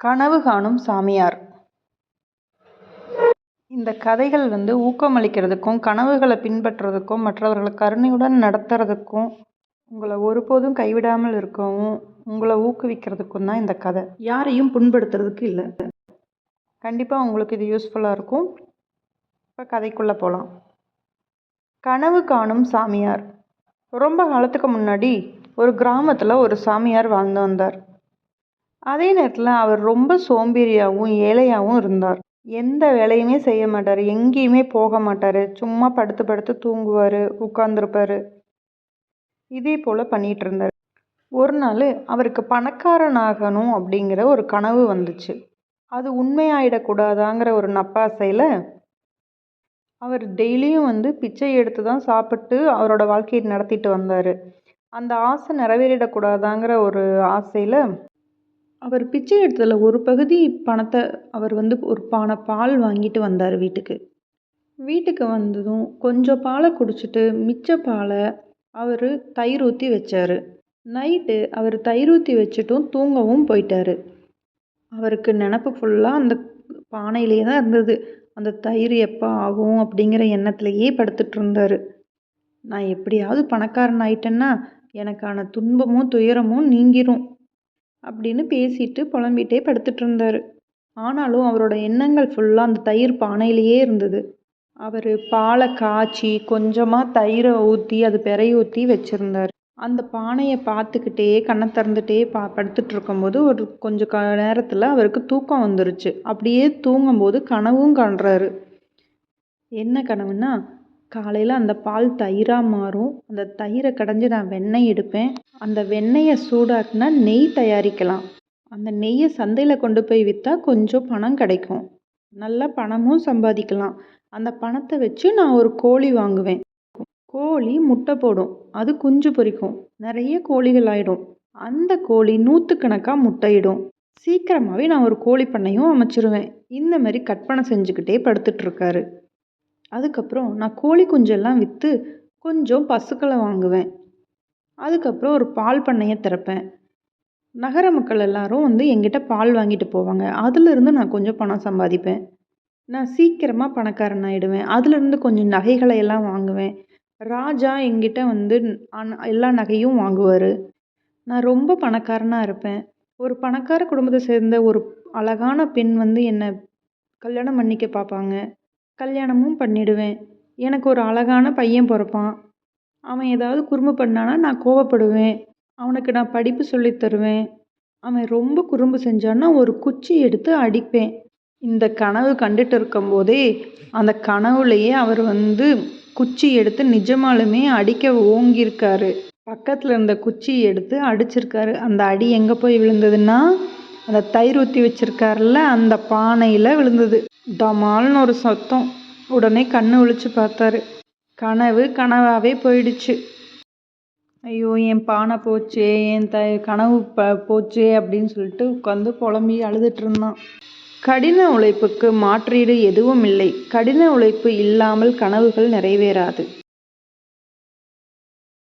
கனவு காணும் சாமியார். இந்த கதைகள் வந்து ஊக்கமளிக்கிறதுக்கும் கனவுகளை பின்பற்றுறதுக்கும் மற்றவர்களை கருணையுடன் நடத்துறதுக்கும் உங்களை ஒருபோதும் கைவிடாமல் இருக்கவும் உங்களை ஊக்குவிக்கிறதுக்கும் தான் இந்த கதை. யாரையும் புண்படுத்துறதுக்கு இல்லை. கண்டிப்பாக உங்களுக்கு இது யூஸ்ஃபுல்லாக இருக்கும். இப்போ கதைக்குள்ளே போகலாம் கனவு காணும் சாமியார். ரொம்ப காலத்துக்கு முன்னாடி ஒரு கிராமத்தில் ஒரு சாமியார் வாழ்ந்து வந்தார். அதே நேரத்தில் அவர் ரொம்ப சோம்பேறியாகவும் ஏழையாகவும் இருந்தார். எந்த வேலையுமே செய்ய மாட்டார். எங்கேயுமே போக மாட்டார். சும்மா படுத்து படுத்து தூங்குவார் உட்காந்துருப்பார் இதே போல் பண்ணிகிட்டு இருந்தார். ஒரு நாள் அவருக்கு பணக்காரனாகணும் அப்படிங்கிற ஒரு கனவு வந்துச்சு. அது உண்மையாயிடக்கூடாதாங்கிற ஒரு நப்பாசையில் அவர் டெய்லியும் வந்து பிச்சை எடுத்து தான் சாப்பிட்டு அவரோட வாழ்க்கையை நடத்திட்டு வந்தார். அந்த ஆசை நிறைவேறிடக்கூடாதாங்கிற ஒரு ஆசையில் அவர் பிச்சை எடுத்ததில் ஒரு பகுதி பணத்தை அவர் வந்து ஒரு பானை பால் வாங்கிட்டு வந்தார் வீட்டுக்கு. வீட்டுக்கு வந்ததும் கொஞ்சம் பாலை குடிச்சிட்டு மிச்ச பாலை அவர் தயிர் ஊற்றி வச்சார். நைட்டு அவர் தயிர் ஊற்றி வச்சுட்டும் தூங்கவும் போயிட்டார். அவருக்கு நினப்பு ஃபுல்லாக அந்த பானையிலே தான் இருந்தது. அந்த தயிர் எப்போ ஆகும் அப்படிங்கிற எண்ணத்துலையே படுத்துட்டு இருந்தார். நான் எப்படியாவது பணக்காரன் ஆயிட்டேன்னா எனக்கான துன்பமும் துயரமும் நீங்கிரும். அப்படின்னு பேசிட்டு புலம்பிகிட்டே படுத்துட்டு இருந்தார். ஆனாலும் அவரோட எண்ணங்கள் ஃபுல்லாக அந்த தயிர் பானையிலேயே இருந்தது. அவர் பாலை காய்ச்சி கொஞ்சமாக தயிரை ஊற்றி அது பிறைய ஊற்றி வச்சுருந்தார். அந்த பானையை பார்த்துக்கிட்டே கண்ணை திறந்துட்டே பா படுத்துட்டு இருக்கும்போது ஒரு கொஞ்சம் க நேரத்தில் அவருக்கு தூக்கம் வந்துருச்சு. அப்படியே தூங்கும்போது கனவும் காண்றாரு. என்ன கனவுன்னா காலையில் அந்த பால் தயிராக மாறும். அந்த தயிரை கடைஞ்சி நான் வெண்ணெய் எடுப்பேன். அந்த வெண்ணெயை சூடாக்குனா நெய் தயாரிக்கலாம். அந்த நெய்யை சந்தையில் கொண்டு போய் விற்றா கொஞ்சம் பணம் கிடைக்கும். நல்ல பணமும் சம்பாதிக்கலாம். அந்த பணத்தை வச்சு நான் ஒரு கோழி வாங்குவேன். கோழி முட்டை போடும். அது குஞ்சு பொரிக்கும். நிறைய கோழிகள் ஆயிடும். அந்த கோழி நூற்றுக்கணக்காக முட்டையிடும். சீக்கிரமாகவே நான் ஒரு கோழி பண்ணையும் அமைச்சிருவேன். இந்த மாதிரி கற்பனை செஞ்சுக்கிட்டே படுத்துட்ருக்காரு அதுக்கப்புறம் நான் கோழி குஞ்செல்லாம் விற்று கொஞ்சம் பசுக்களை வாங்குவேன். அதுக்கப்புறம் ஒரு பால் பண்ணையை திறப்பேன். நகர மக்கள் எல்லாரும் வந்து என்கிட்ட பால் வாங்கிட்டு போவாங்க. அதுலேருந்து நான் கொஞ்சம் பணம் சம்பாதிப்பேன். நான் சீக்கிரமாக பணக்காரன் ஆகிடுவேன் அதுலேருந்து கொஞ்சம் நகைகளை எல்லாம் வாங்குவேன். ராஜா என்கிட்ட வந்து எல்லா நகையும் வாங்குவார். நான் ரொம்ப பணக்காரனாக இருப்பேன். ஒரு பணக்கார குடும்பத்தை சேர்ந்த ஒரு அழகான பெண் வந்து என்னை கல்யாணம் பண்ணிக்க பார்ப்பாங்க. கல்யாணமும் பண்ணிடுவேன். எனக்கு ஒரு அழகான பையன் பிறப்பான். அவன் ஏதாவது குறும்பு பண்ணானா நான் கோவப்படுவேன். அவனுக்கு நான் படிப்பு சொல்லித் தருவேன். அவன் ரொம்ப குறும்பு செஞ்சான்னா ஒரு குச்சி எடுத்து அடிப்பேன். இந்த கனவு கண்டுட்டு இருக்கும்போதே அந்த கனவுலையே அவர் வந்து குச்சி எடுத்து நிஜமாலுமே அடிக்க ஓங்கியிருக்காரு. பக்கத்தில் இருந்த குச்சி எடுத்து அடிச்சிருக்காரு. அந்த அடி எங்கே போய் விழுந்ததுன்னா அந்த தயிர் ஊற்றி வச்சுருக்காருல அந்த பானையில் விழுந்தது. டமால்னு ஒரு சத்தம். உடனே கண்ணு விழிச்சு பார்த்தாரு. கனவு கனவாகவே போயிடுச்சு. ஐயோ என் பானை போச்சே என் த கனவு ப போச்சே அப்படின்னு சொல்லிட்டு உட்காந்து புலம்பி அழுதுட்டு இருந்தான். கடின உழைப்புக்கு மாற்றீடு எதுவும் இல்லை. கடின உழைப்பு இல்லாமல் கனவுகள் நிறைவேறாது.